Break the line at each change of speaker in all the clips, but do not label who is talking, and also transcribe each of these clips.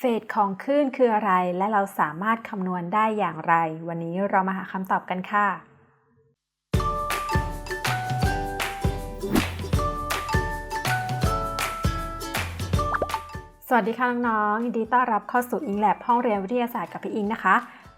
เฟสของคลื่นคืออะไร และเราสามารถคำนวณได้อย่างไร วันนี้เรามาหาคำตอบกันค่ะ สวัสดีค่ะน้องๆยินดีต้อนรับเข้าสู่อิงแลบห้องเรียนวิทยาศาสตร์กับพี่อิงนะคะ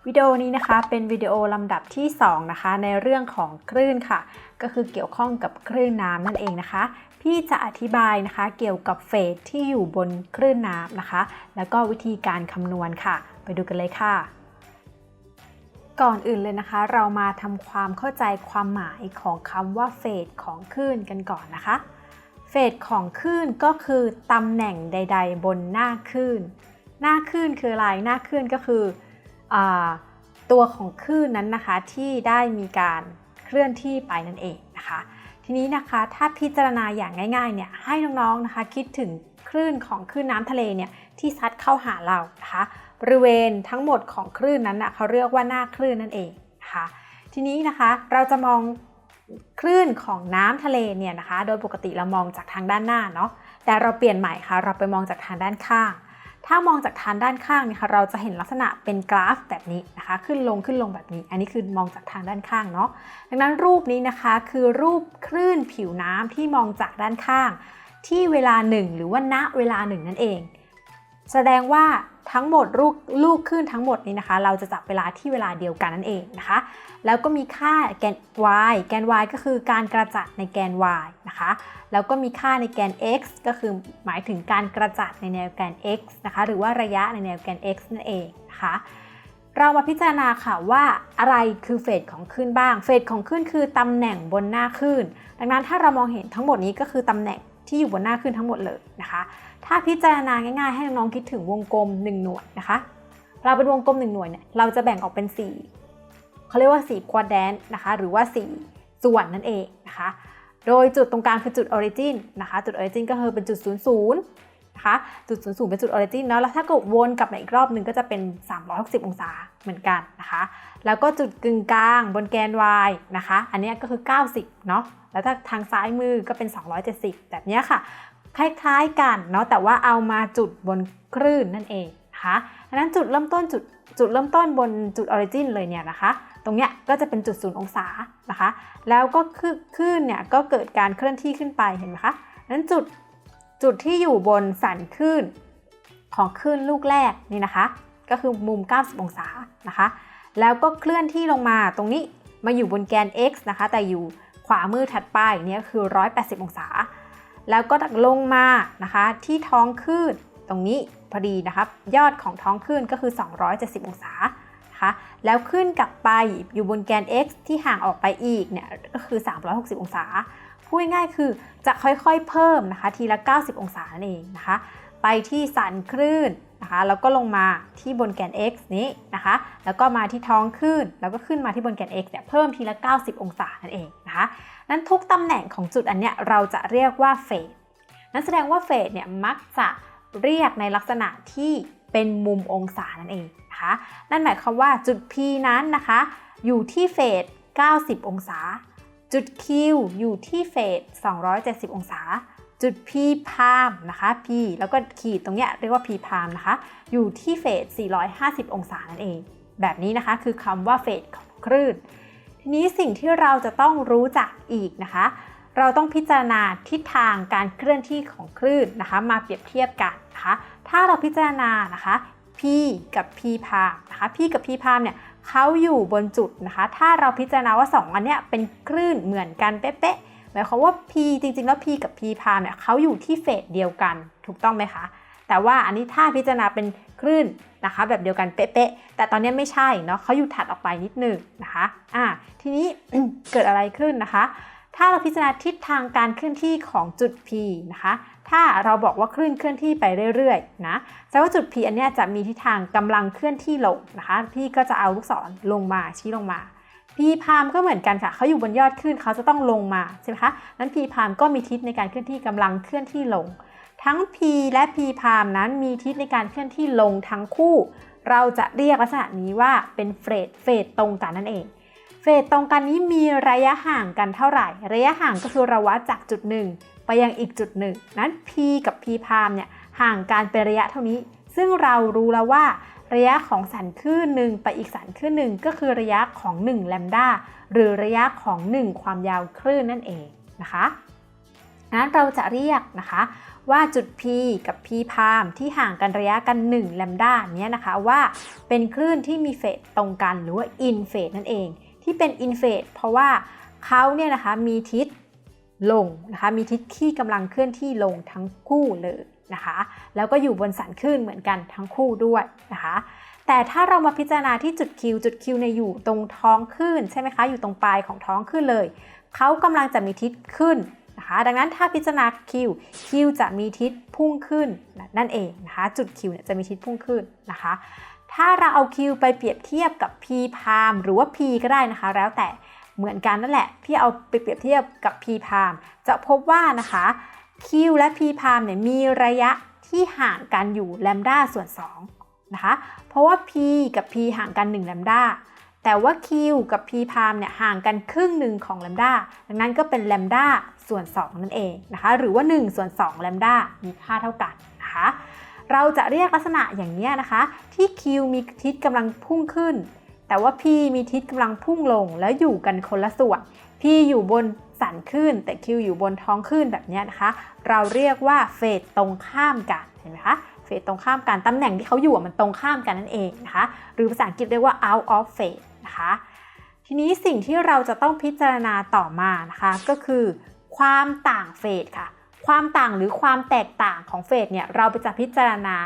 วิดีโอนี้นะคะเป็นวิดีโอลำดับที่ 2 นะคะ ในเรื่องของคลื่นค่ะ ก็คือเกี่ยวข้องกับคลื่นน้ำนั่นเองนะคะ พี่จะอธิบายนะคะ เกี่ยวกับเฟสที่อยู่บนคลื่นน้ำนะคะ แล้วก็วิธีการคำนวณค่ะ ไปดูกันเลยค่ะ ก่อนอื่นเลยนะคะ เรามาทำความเข้าใจความหมายของคำว่าเฟสของคลื่นกันก่อนนะคะ เฟสของคลื่นก็คือตำแหน่งใด ๆ บนหน้าคลื่น หน้าคลื่นคืออะไร หน้าคลื่นก็คืออตัวของคลื่นนั้นนะคะที่ได้มีการเคลื่อนที่ไปนั่นเองนะคะ ทีนี้นะคะถ้าพิจารณาอย่างง่ายๆเนี่ยให้น้องๆนะคะคิดถึงคลื่นของคลื่นน้ำทะเลเนี่ยที่ซัดเข้าหาเรานะคะบริเวณทั้งหมดของคลื่นนั้นนะเขาเรียกว่าหน้าคลื่นนั่นเองนะคะทีนี้นะคะเราจะมองคลื่นของน้ำทะเลเนี่ยนะคะ โดยปกติเรามองจากทางด้านหน้าเนาะแต่เราเปลี่ยนใหม่ค่ะ เราไปมองจากทางด้านข้าง ถ้ามองจากทางด้านข้างเนี่ยค่ะเราจะเห็นลักษณะเป็นกราฟแบบนี้นะคะ ขึ้นลงขึ้นลงแบบนี้ อันนี้คือมองจากทางด้านข้างเนาะดังนั้นรูปนี้นะคะคือรูปคลื่นผิวน้ำที่มองจากด้านข้าง ที่เวลาหนึ่งหรือว่าณเวลาหนึ่งนั่นเอง แสดงว่า ทั้งหมดลูกลูกคลื่นทั้งหมดนี้นะคะ เราจะจับเวลาที่เวลาเดียวกันนั่นเองนะคะ แล้วก็มีค่าแกน y แกน y ก็คือการกระจัดในแกน y นะคะ แล้วก็มีค่าในแกน x ก็คือหมายถึงการกระจัดในแนวแกน x นะคะ หรือว่าระยะในแนวแกน x นั่นเองนะคะเรามาพิจารณาค่ะว่าอะไรคือเฟสของคลื่นบ้าง เฟสของคลื่นคือตำแหน่งบนหน้าคลื่นดังนั้นถ้าเรามองเห็นทั้งหมดนี้ก็คือตำแหน่ง ที่อยู่บนหน้าขึ้นทั้งหมดเลยนะคะ ถ้าพิจารณาง่ายๆ ให้น้องๆคิดถึงวงกลม 1 หน่วยนะคะเราเป็นวงกลม 1 หน่วยเนี่ยเราจะแบ่งออกเป็น 4เขาเรียกว่า4ควอดแดนนะคะ หรือว่า 4 ส่วนนั่นเองนะคะ โดยจุดตรงกลางคือจุดออริจินนะคะ จุดออริจินก็คือเป็นจุด 00 นะคะจุด00เป็นจุด origin เนาะแล้วถ้าเกิดวนกลับมาอีกรอบหนึ่งก็จะเป็น 360 องศาเหมือนกันนะคะ แล้วก็จุดกึ่งกลางบนแกน y นะคะ อันนี้ก็คือ 90 เนาะแล้วถ้าทางซ้ายมือก็เป็น 270 แบบนี้ค่ะ คล้ายๆกันเนาะแต่ว่าเอามาจุดบนคลื่นนั่นเองนะคะดังนั้นจุดเริ่มต้นจุดจุดเริ่มต้นบนจุด origin เลยเนี่ยนะคะ ตรงเนี้ยก็จะเป็นจุดศูนย์องศานะคะ แล้วก็คลื่นเนี่ยก็เกิดการเคลื่อนที่ขึ้นไปเห็นไหมคะนั้นจุด จุดที่อยู่บนสันคลื่นของคลื่นลูกแรกนี่นะคะ ก็คือมุม 90 องศานะคะ แล้วก็เคลื่อนที่ลงมาตรงนี้มาอยู่บนแกน x นะคะ แต่อยู่ขวามือถัดไปเนี่ยคือ 180 องศา แล้วก็ลงมานะคะที่ท้องคลื่นตรงนี้พอดีนะครับ ยอดของท้องคลื่นก็คือ 270 องศานะคะแล้วขึ้นกลับไปอยู่บนแกน x ที่ห่างออกไปอีกเนี่ยก็คือ 360 องศา พูดง่ายๆคือจะค่อยๆเพิ่มนะคะทีละ 90 องศานั่นเองนะคะ ไปที่สันคลื่นนะคะแล้วก็ลงมาที่บนแกน x นี้นะคะ แล้วก็มาที่ท้องคลื่นแล้วก็ขึ้นมาที่บนแกน x เนี่ยเพิ่มทีละ 90 องศานั่นเองนะคะนั้นทุกตำแหน่งของจุดอันเนี้ยเราจะเรียกว่าเฟสนั้นแสดงว่าเฟสเนี่ยมักจะเรียกในลักษณะที่เป็นมุมองศานั่นเองนะคะนั่นหมายความว่าจุด P นั้นนะคะ อยู่ที่เฟส 90 องศา จุด Q อยู่ที่เฟส270 องศา จุด P พามนะคะ P แล้วก็ขีดตรงเนี้ยเรียกว่า P พามนะคะ อยู่ที่เฟส450 องศานั่นเอง แบบนี้นะคะคือคำว่าเฟสของคลื่น ทีนี้สิ่งที่เราจะต้องรู้จักอีกนะคะ เราต้องพิจารณาทิศทางการเคลื่อนที่ของคลื่นนะคะ มาเปรียบเทียบกันนะคะ ถ้าเราพิจารณานะคะ P กับ P พามนะคะ P กับ P พามเนี่ย เขาอยู่บนจุดนะคะ ถ้าเราพิจารณาว่า 2 อันเนี้ยเป็นคลื่นเหมือนกันเป๊ะๆหมายความว่า P จริง ๆ แล้ว P กับ P พามเนี่ยเขาอยู่ที่เฟสเดียวกันถูกต้องไหมคะแต่ว่าอันนี้ถ้าพิจารณาเป็นคลื่นนะคะ แบบเดียวกันเป๊ะๆแต่ตอนนี้ไม่ใช่เนาะเขาอยู่ถัดออกไปนิดนึงนะคะอ่าทีนี้เกิดอะไรขึ้นนะคะ ถ้าเราพิจารณาทิศทางการเคลื่อนที่ของจุด P นะคะ ถ้าเราบอกว่าคลื่นเคลื่อนที่ไปเรื่อยๆนะแสดงว่าจุด P อันนี้จะมีทิศทางกำลังเคลื่อนที่ลงนะคะ พี่ก็จะเอาลูกศรลงมาชี้ลงมา P พามก็เหมือนกันค่ะเขาอยู่บนยอดคลื่นเขาจะต้องลงมาใช่ไหมคะนั้น P พามก็มีทิศในการเคลื่อนที่กำลังเคลื่อนที่ลง ทั้ง P และ P พามนั้นมีทิศในการเคลื่อนที่ลงทั้งคู่ เราจะเรียกลักษณะนี้ว่าเป็นเฟสเฟสตรงกันนั่นเองเฟสตรงกันนี้มีระยะห่างกันเท่าไหร่ ระยะห่างก็คือเราวัดจากจุดหนึ่ง ไปยังอีกจุดหนึ่ง นั้น P กับ P พามเนี่ยห่างกันเป็นระยะเท่านี้ ซึ่งเรารู้แล้วว่า ระยะของสันคลื่นหนึ่งไปอีกสันคลื่นหนึ่งก็คือระยะของ1แลมดาหรือระยะของ 1 ความยาวคลื่นนั่นเองนะคะนั้นเราจะเรียกนะคะว่าจุด P กับ P พามที่ห่างกันระยะกัน1แลมดาเนี้ยนะคะว่าเป็นคลื่นที่มีเฟสตรงกันหรือว่าอินเฟสนั่นเอง ที่เป็นอินเฟสเพราะว่าเขาเนี่ยนะคะมีทิศ ลงนะคะมีทิศที่กำลังเคลื่อนที่ลงทั้งคู่เลยนะคะแล้วก็อยู่บนสันคลื่นเหมือนกันทั้งคู่ด้วยนะคะแต่ถ้าเรามาพิจารณาที่จุด Q จุด Q ในอยู่ตรงท้องคลื่นใช่ไหมคะอยู่ตรงปลายของท้องคลื่นเลยเขากำลังจะมีทิศขึ้นนะคะดังนั้นถ้าพิจารณา Q Q จะมีทิศพุ่งขึ้นนั่นเองนะคะจุด Q เนี่ยจะมีทิศพุ่งขึ้นนะคะถ้าเราเอา Q ไปเปรียบเทียบกับ P พามหรือว่า P ก็ได้นะคะ แล้วแต่ เหมือนกันนั่นแหละพี่เอาไปเปรียบเทียบกับ P พามจะพบว่านะคะ Q และ P พามเนี่ยมีระยะที่ห่างกันอยู่แลมดาส่วน 2 นะคะ เพราะว่า P กับ P ห่างกัน1แลมดาแต่ว่า Q กับ P พามเนี่ยห่างกันครึ่งหนึ่งของแลมดาดังนั้นก็เป็นแลมดาส่วน 2 นั่นเองนะคะ หรือว่า 1 ส่วน2แลมดามีค่าเท่ากันนะคะ เราจะเรียกลักษณะอย่างนี้นะคะ ที่ Q มีทิศกำลังพุ่งขึ้น แต่ว่า P มีทิศกำลังพุ่งลงแล้วอยู่กันคนละส่วน P อยู่บนสันขึ้น แต่ Q อยู่บนท้องขึ้นแบบนี้นะคะ เราเรียกว่าเฟสตรงข้ามกันเห็นไหมคะเฟสตรงข้ามกันตำแหน่งที่เขาอยู่มันตรงข้ามกันนั่นเองนะคะหรือภาษาอังกฤษเรียกว่า out of phase นะคะทีนี้สิ่งที่เราจะต้องพิจารณาต่อมานะคะก็คือ ความต่างเฟสค่ะ ความต่างหรือความแตกต่างของเฟสเนี่ยเราไปจะพิจารณา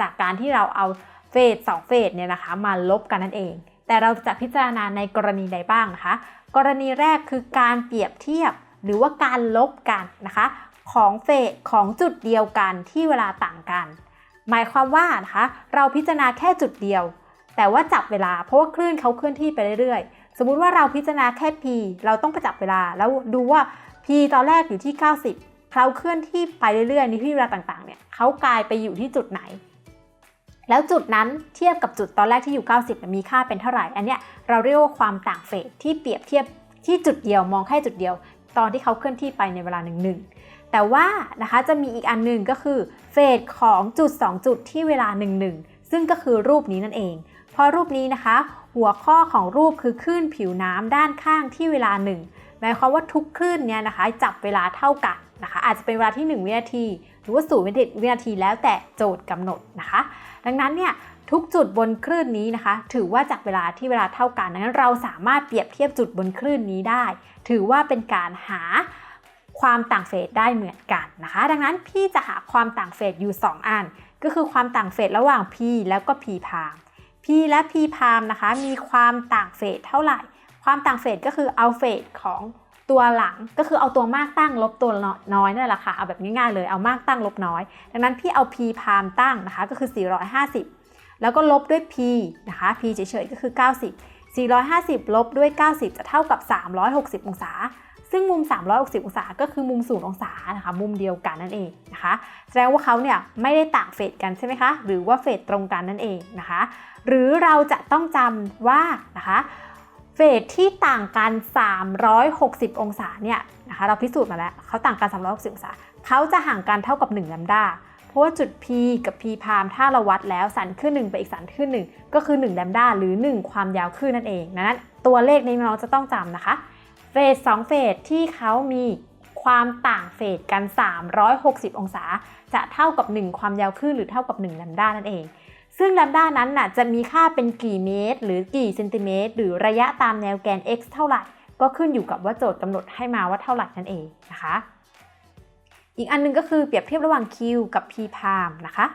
จากการที่เราเอา เฟสสองเฟสเนี่ยนะคะมาลบกันนั่นเอง แต่เราจะพิจารณาในกรณีใดบ้างนะคะ กรณีแรกคือการเปรียบเทียบหรือว่าการลบกันนะคะ ของเฟสของจุดเดียวกันที่เวลาต่างกัน หมายความว่านะคะเราพิจารณาแค่จุดเดียว แต่ว่าจับเวลาเพราะว่าคลื่นเขาเคลื่อนที่ไปเรื่อยๆ สมมุติว่าเราพิจารณาแค่ p เราต้องไปจับเวลาแล้วดูว่า p ตอนแรกอยู่ที่ 90เขาเคลื่อนที่ไปเรื่อยๆในที่เวลาต่างๆเนี่ยเขากลายไปอยู่ที่จุดไหน แล้วจุดนั้นเทียบกับจุดตอนแรกที่อยู่ 90 มีค่าเป็นเท่าไหร่ อันเนี้ยเราเรียกว่าความต่างเฟสที่เปรียบเทียบที่จุดเดียวมองแค่จุดเดียว ตอนที่เขาเคลื่อนที่ไปในเวลาหนึ่งหนึ่งแต่ว่านะคะจะมีอีกอันหนึ่งก็คือเฟสของจุด 2 จุดที่เวลา 1 1 ซึ่งก็คือรูปนี้นั่นเองเพราะรูปนี้นะคะ หัวข้อของรูปคือคลื่นผิวน้ำด้านข้างที่เวลา 1 หมายความว่าทุกคลื่นเนี่ยนะคะจับเวลาเท่ากันนะคะ อาจจะเป็นเวลาที่ 1 วินาที หรือว่า0วินาทีแล้วแต่โจทย์กำหนดนะคะ ดังนั้นเนี่ยทุกจุดบนคลื่นนี้นะคะ ถือว่าจับเวลาที่เวลาเท่ากันดังนั้นเราสามารถเปรียบเทียบจุดบนคลื่นนี้ได้ ถือว่าเป็นการหาความต่างเฟสได้เหมือนกันนะคะ ดังนั้นพี่จะหาความต่างเฟสอยู่ 2 อัน ก็คือความต่างเฟสระหว่าง P แล้วก็ P พาม P และ P พามนะคะมีความต่างเฟสเท่าไหร่ ความต่างเฟสก็คือเอาเฟสของ ตัวหลังก็คือเอาตัวมากตั้งลบตัวน้อยนั่นแหละค่ะ เอาแบบง่ายๆเลย เอามากตั้งลบน้อย ดังนั้นพี่เอา P พามตั้งนะคะก็คือ 450 แล้วก็ลบด้วย P นะคะ P เฉยๆก็คือ 90 450 ลบด้วย 90 จะเท่ากับ 360 องศา ซึ่งมุม 360 องศา ก็คือมุม0องศานะคะ มุมเดียวกันนั่นเองนะคะ แสดงว่าเขาเนี่ยไม่ได้ต่างเฟสกันใช่ไหมคะ หรือว่าเฟสตรงกันนั่นเองนะคะ หรือเราจะต้องจำว่านะคะ เฟสที่ต่างกัน 360 องศาเนี่ยนะคะเราพิสูจน์มาแล้วเขาต่างกัน 360 องศาเขาจะห่างกันเท่ากับ 1 ลัมดาเพราะว่าจุด P กับ P พามถ้าเราวัดแล้วสันขึ้นหนึ่งไปอีกสันขึ้นหนึ่งก็คือ1แลมดาหรือ 1 ความยาวขึ้นนั่นเองนั้น ตัวเลขนี้เราจะต้องจำนะคะเฟส2เฟสที่เขามีความต่างเฟสกัน 360 องศา จะเท่ากับ 1 ความยาวขึ้นหรือเท่ากับ1แลมดานั่นเอง ซึ่งแลมดานั้นน่ะจะมีค่าเป็นกี่เมตร หรือกี่เซนติเมตร หรือระยะตามแนวแกน x เท่าไหร่ ก็ขึ้นอยู่กับว่าโจทย์กำหนดให้มาว่าเท่าไหร่นั่นเองนะคะ อีกอันนึงก็คือเปรียบเทียบระหว่าง q กับ p พามนะคะ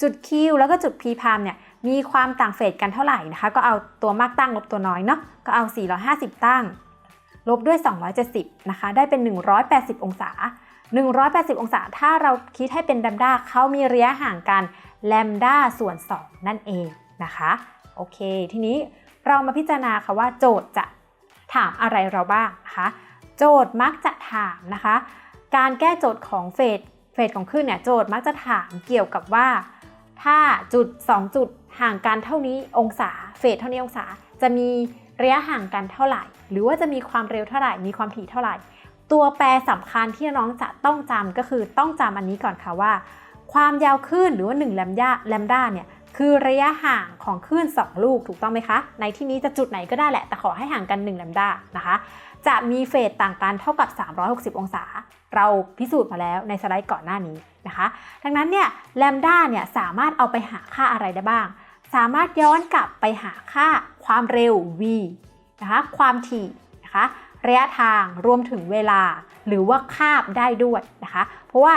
จุด q แล้วก็จุด p พามเนี่ยมีความต่างเฟสกันเท่าไหร่นะคะ ก็เอาตัวมากตั้งลบตัวน้อยเนาะก็เอา 450 ตั้ง ลบด้วย 270 นะคะ ได้เป็น 180 องศา 180 องศา ถ้าเราคิดให้เป็นแลมด้าเขามีระยะห่างกันแลมด้าส่วน 2 นั่นเองนะคะ โอเค ทีนี้เรามาพิจารณาค่ะว่าโจทย์จะถามอะไรเราบ้างนะคะ โจทย์มักจะถามนะคะ การแก้โจทย์ของเฟสเฟสของคลื่นเนี่ยโจทย์มักจะถามเกี่ยวกับว่า ถ้าจุด 2 จุดห่างกันเท่านี้องศาเฟสเท่านี้องศา จะมีระยะห่างกันเท่าไหร่ หรือว่าจะมีความเร็วเท่าไหร่ มีความถี่เท่าไหร่ ตัวแปรสำคัญที่น้องจะต้องจำก็คือต้องจำอันนี้ก่อนค่ะว่า ความยาวคลื่นหรือว่า1แลมดาแลมด้าเนี่ยคือระยะห่างของคลื่น 2 ลูกถูกต้องไหมคะ ในที่นี้จะจุดไหนก็ได้แหละ แต่ขอให้ห่างกัน 1 แลมด้านะคะ จะมีเฟสต่างกันเท่ากับ 360 องศา เราพิสูจน์มาแล้วในสไลด์ก่อนหน้านี้นะคะ ดังนั้นเนี่ยแลมด้าเนี่ยสามารถเอาไปหาค่าอะไรได้บ้าง สามารถย้อนกลับไปหาค่าความเร็ว v นะคะ ความถี่นะคะ ระยะทางรวมถึงเวลา หรือว่าคาบได้ด้วยนะคะ เพราะว่า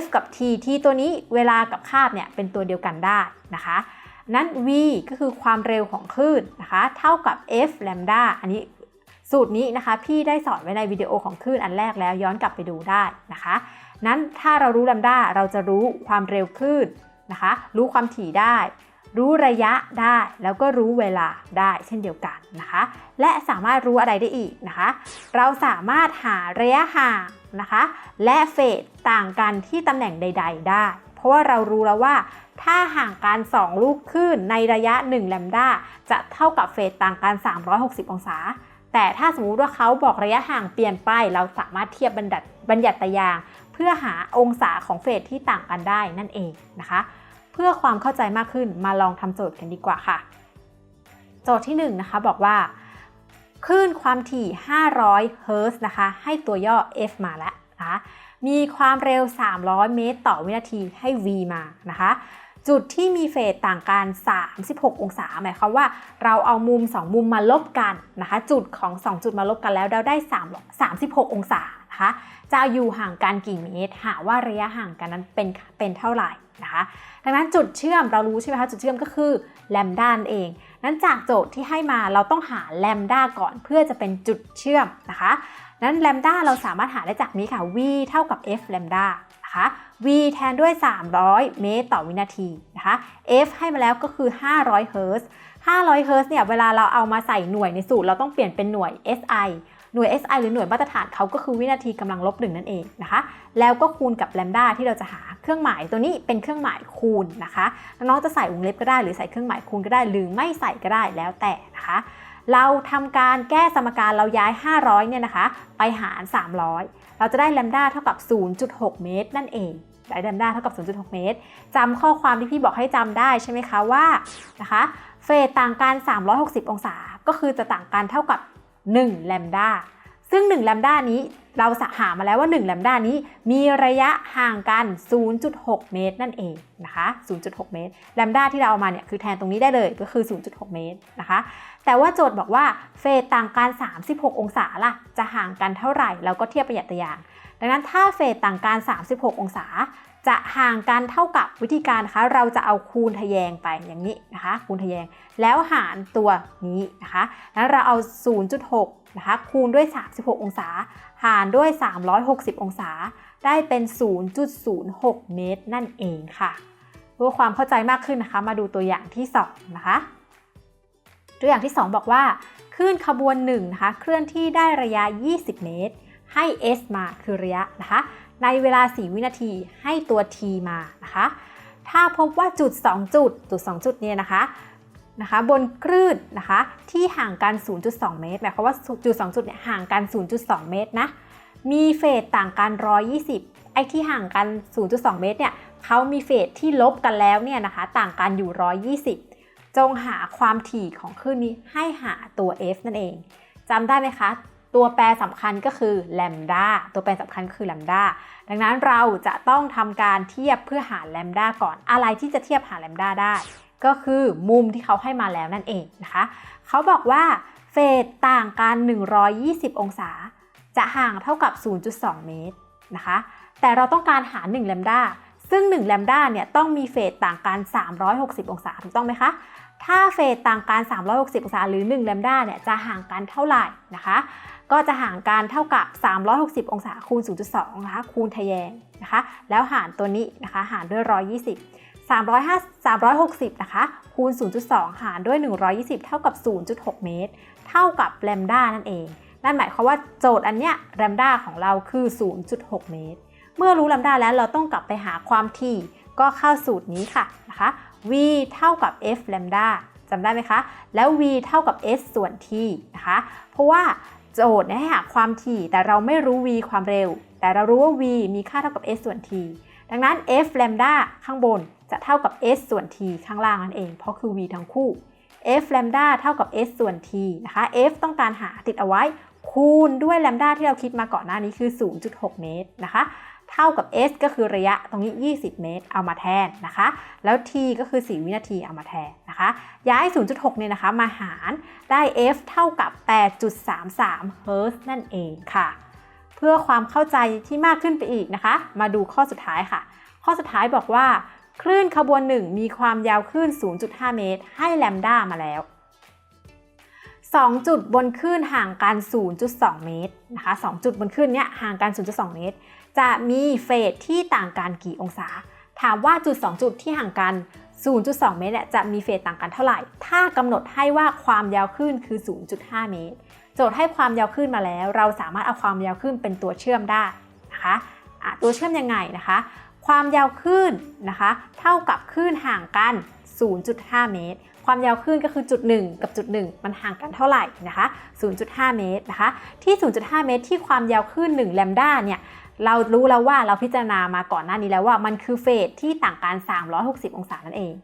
f กับ t t ตัวนี้เวลากับคาบเนี่ยเป็นตัวเดียวกันได้นะคะนั้น v ก็คือความเร็วของคลื่นนะคะ เท่ากับ f แลมดาอันนี้สูตรนี้นะคะ พี่ได้สอนไว้ในวิดีโอของคลื่นอันแรกแล้วย้อนกลับไปดูได้นะคะ นั้นถ้าเรารู้แลมดาเราจะรู้ความเร็วคลื่นนะคะ รู้ความถี่ได้ รู้ระยะได้ แล้วก็รู้เวลาได้เช่นเดียวกันนะคะ และสามารถรู้อะไรได้อีกนะคะ เราสามารถหาระยะห่างนะคะ และเฟสต่างกันที่ตำแหน่งใด ๆ ได้ เพราะว่าเรารู้แล้วว่า ถ้าห่างกัน 2 ลูกคลื่นในระยะ 1 แลมด้าจะเท่ากับเฟสต่างกัน 360 องศา แต่ถ้าสมมุติว่าเขาบอกระยะห่างเปลี่ยนไป เราสามารถเทียบบัญญัติบัญญัติยาง เพื่อหาองศาของเฟสที่ต่างกันได้นั่นเองนะคะ เพื่อความเข้าใจมากขึ้นมาลองทำโจทย์กันดีกว่าค่ะ โจทย์ที่1นนะคะบอกว่าคลื่นความถี่ 500 เฮิร์ตซ์นะคะ ให้ตัวย่อ f มาแล้วนะคะมีความเร็ว 300 เมตร ต่อวินาทีให้ v มานะคะ จุดที่มีเฟสต่างกัน 36 องศา หมายความว่าเราเอามุม 2 มุมมาลบกันนะคะ จุดของ 2 จุดมาลบกันแล้วเราได้ 3 36 องศานะคะ จะอยู่ห่างกันกี่เมตร หาว่าระยะห่างกันนั้นเป็นเป็นเท่าไหร่นะคะ ดังนั้นจุดเชื่อมเรารู้ใช่ไหมคะจุดเชื่อมก็คือแลมด้านเอง นั้นจากโจทย์ที่ให้มาเราต้องหาแลมด้าก่อนเพื่อจะเป็นจุดเชื่อมนะคะนั้นแลมด้าเราสามารถหาได้จากนี้ค่ะ v เท่ากับ f แลมด้านะคะ v แทนด้วย 300 เมตรต่อวินาทีนะคะ f ให้มาแล้วก็คือ 500 เฮิร์ตซ์500 เฮิร์ตซ์เนี่ยเวลาเราเอามาใส่หน่วยในสูตรเราต้องเปลี่ยนเป็นหน่วย SI หน่วย SI หรือหน่วยมาตรฐานเขาก็คือวินาทีกำลังลบหนึ่งนั่นเองนะคะ แล้วก็คูณกับแลมด้าที่เราจะหาเครื่องหมายตัวนี้เป็นเครื่องหมายคูณนะคะน้องๆจะใส่วงเล็บก็ได้หรือใส่เครื่องหมายคูณก็ได้ หรือไม่ใส่ก็ได้แล้วแต่นะคะเราทำการแก้สมการเราย้าย 500 เนี่ยนะคะ ไปหาร 300 เราจะได้แลมด้าเท่ากับ 0.6 เมตร นั่นเองได้แลมด้าเท่ากับ 0.6 เมตรจำข้อความที่พี่บอกให้จำได้ใช่ไหมคะว่านะคะ เฟสต่างกัน 360 องศา ก็คือจะต่างกันเท่ากับ 1แลมด้าซึ่ง1แลมด้านี้เราสหามาแล้วว่า1แลมด้านี้มีระยะห่างกัน 0.6 เมตรนั่นเองนะคะ 0.6 เมตรแลมด้าที่เราเอามาเนี่ยคือแทนตรงนี้ได้เลยก็คือ 0.6 เมตรนะคะ แต่ว่าโจทย์บอกว่าเฟสต่างกัน 36 องศาล่ะ จะห่างกันเท่าไหร่ เราก็เทียบประหยัดตัวอย่าง ดังนั้นถ้าเฟสต่างกัน 36 องศา จะห่างกันเท่ากับวิธีการนะคะ เราจะเอาคูณทะแยงไปอย่างนี้นะคะ คูณทะแยงแล้วหารตัวนี้นะคะนั้นเราเอา 0.6 นะคะ คูณด้วย 36 องศา หารด้วย 360 องศา ได้เป็น 0.06 เมตร นั่นเองค่ะ เพื่อความเข้าใจมากขึ้นนะคะ มาดูตัวอย่างที่ 2 นะคะ ตัวอย่างที่ 2 บอกว่าคลื่นขบวน1นะคะ เคลื่อนที่ได้ระยะ 20 เมตร ให้ s มาคือระยะนะคะ ในเวลา 4 วินาทีให้ตัว t มานะคะ ถ้าพบว่าจุด 2 จุด จุด 2 จุดเนี่ยนะคะนะคะบนคลื่นนะคะที่ห่างกัน 0.2 เมตรหมายความว่าจุด 2 จุดเนี่ยห่างกัน 0.2 เมตรนะ มีเฟสต่างกัน 120 ไอ้ที่ห่างกัน 0.2 เมตรเนี่ยเขามีเฟสที่ลบกันแล้วเนี่ยนะคะต่างกันอยู่ 120 จงหาความถี่ของคลื่นนี้ให้หาตัว f นั่นเองจำได้ไหมคะ ตัวแปรสำคัญก็คือแลมดาตัวแปรสำคัญคือแลมดาดังนั้นเราจะต้องทำการเทียบเพื่อหาแลมดาก่อนอะไรที่จะเทียบหาแลมดาได้ ก็คือมุมที่เขาให้มาแล้วนั่นเองนะคะเขาบอกว่าเฟสต่างกัน 120 องศา จะห่างเท่ากับ 0.2 เมตรนะคะ แต่เราต้องการหา1แลมดาซึ่ง1แลมดาเนี่ยต้องมีเฟสต่างกัน 360 องศาถูกต้องไหมคะ ถ้าเฟสต่างกัน 360 องศาหรือ1แลมดาเนี่ยจะห่างกันเท่าไหร่นะคะ ก็จะห่างกันเท่ากับ 360 องศาคูณ 0.2 นะคะ คูณทะแยงนะคะ แล้วหารตัวนี้นะคะ หารด้วย 120 305 360 นะคะ คูณ 0.2 หารด้วย 120 เท่ากับ 0.6 เมตร เท่ากับแลมด้านั่นเอง นั่นหมายความว่าโจทย์อันเนี้ยแลมด้าของเราคือ 0.6 เมตร เมื่อรู้แลมด้าแล้วเราต้องกลับไปหาความถี่ก็เข้าสูตรนี้ค่ะนะคะ v เท่ากับ f แลมด้าจำได้ไหมคะ แล้ว v เท่ากับ s ส่วน t นะคะ เพราะว่า โจทย์ให้หาความถี่แต่เราไม่รู้ v ความเร็ว แต่เรารู้ว่า v มีค่าเท่ากับ s ส่วน t ดังนั้น f แลมดาข้างบนจะเท่ากับ s ส่วน t ข้างล่างนั่นเอง เพราะคือ v ทั้งคู่ f แลมดาเท่ากับ s ส่วน t นะคะ f ต้องการหาติดเอาไว้ คูณด้วยแลมดาที่เราคิดมาก่อนหน้านี้คือ 0.6 เมตรนะคะ เท่ากับ s ก็คือระยะตรงนี้ 20 เมตร เอามาแทนนะคะ แล้ว t ก็คือ 4 วินาทีเอามาแทนนะคะ ย้าย 0.6 เนี่ยนะคะมาหารได้ f เท่ากับ 8.33 เฮิร์ตซ์นั่นเองค่ะ เพื่อความเข้าใจที่มากขึ้นไปอีกนะคะ มาดูข้อสุดท้ายค่ะ ข้อสุดท้ายบอกว่า คลื่นขบวนหนึ่งมีความยาวคลื่น 0.5 เมตร ให้แลมด้ามาแล้ว2จุดบนคลื่นห่างกัน 0.2 เมตรนะคะ 2 จุดบนคลื่นเนี้ยห่างกัน 0.2 เมตร จะมีเฟสที่ต่างกันกี่องศา ถามว่าจุด 2 จุดที่ห่างกัน 0.2 เมตรเนี่ยจะมีเฟสต่างกันเท่าไหร่ ถ้ากำหนดให้ว่าความยาวคลื่นคือ 0.5 เมตร โจทย์ให้ความยาวคลื่นมาแล้ว เราสามารถเอาความยาวคลื่นเป็นตัวเชื่อมได้นะคะะตัวเชื่อมยังไงนะคะ ความยาวคลื่นนะคะ เท่ากับคลื่นห่างกัน 0.5 เมตร ความยาวคลื่นก็คือจุด 1 กับจุด 1 มันห่างกันเท่าไหร่นะคะ 0.5 เมตรนะคะ ที่ 0.5 เมตร ที่ความยาวคลื่น1 แลมด้าเนี่ย เรารู้แล้วว่าเราพิจารณามาก่อนหน้านี้แล้วว่ามันคือเฟสที่ต่างกัน 360 องศานั่นเอง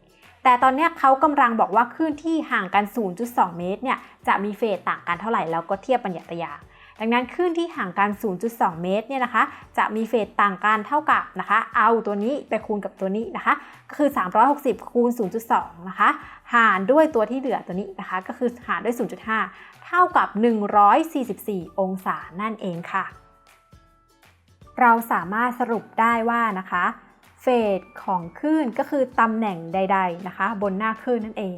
แต่ตอนนี้เขากำลังบอกว่าคลื่นที่ห่างกัน 0.2 เมตรเนี่ยจะมีเฟสต่างกันเท่าไหร่แล้วก็เทียบปัญญาตยาดังนั้นคลื่นที่ห่างกัน 0.2 เมตรเนี่ยนะคะ จะมีเฟสต่างกันเท่ากับนะคะ เอาตัวนี้ไปคูณกับตัวนี้นะคะ ก็คือ 360 คูณ 0.2 นะคะ หารด้วยตัวที่เหลือตัวนี้นะคะ ก็คือหารด้วย 0.5 เท่ากับ 144 องศานั่นเองค่ะ เราสามารถสรุปได้ว่านะคะเฟสของคลื่นก็คือตำแหน่งใด ๆนะคะ บนหน้าคลื่นนั่นเอง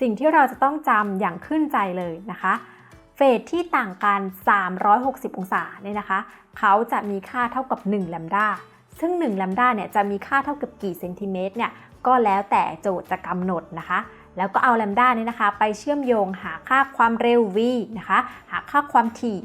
สิ่งที่เราจะต้องจำอย่างขึ้นใจเลยนะคะ เฟสที่ต่างกัน 360 องศาเนี่ยนะคะ เขาจะมีค่าเท่ากับ1แลมดาซึ่ง1แลมดาเนี่ยจะมีค่าเท่ากับกี่เซนติเมตรเนี่ยก็แล้วแต่โจทย์จะกำหนดนะคะ แล้วก็เอาแลมดาเนี่ยนะคะ ไปเชื่อมโยงหาค่าความเร็ว v นะคะ หาค่าความถี่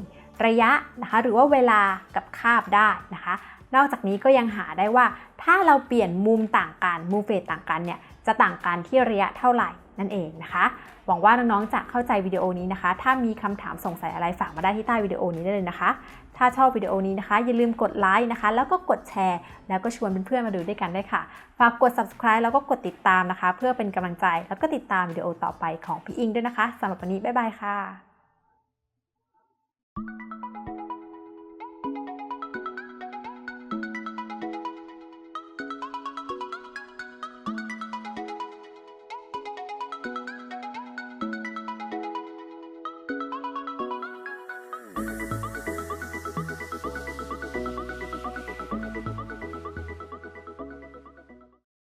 ระยะนะคะ หรือว่าเวลากับคาบได้นะคะ นอกจากนี้ก็ยังหาได้ว่า ถ้าเราเปลี่ยนมุมต่างกันมุมเฟสต่างกันเนี่ยจะต่างกันที่ระยะเท่าไหร่นั่นเองนะคะ หวังว่าน้องๆจะเข้าใจวิดีโอนี้นะคะ ถ้ามีคำถามสงสัยอะไรฝากมาได้ที่ใต้วิดีโอนี้ได้เลยนะคะ ถ้าชอบวิดีโอนี้นะคะ อย่าลืมกดไลค์นะคะ แล้วก็กดแชร์ แล้วก็ชวนเพื่อนๆมาดูด้วยกันได้ค่ะ ฝากกด subscribe แล้วก็กดติดตามนะคะ เพื่อเป็นกำลังใจแล้วก็ติดตามวิดีโอต่อไปของพี่อิงด้วยนะคะสำหรับวันนี้บ๊ายบายค่ะ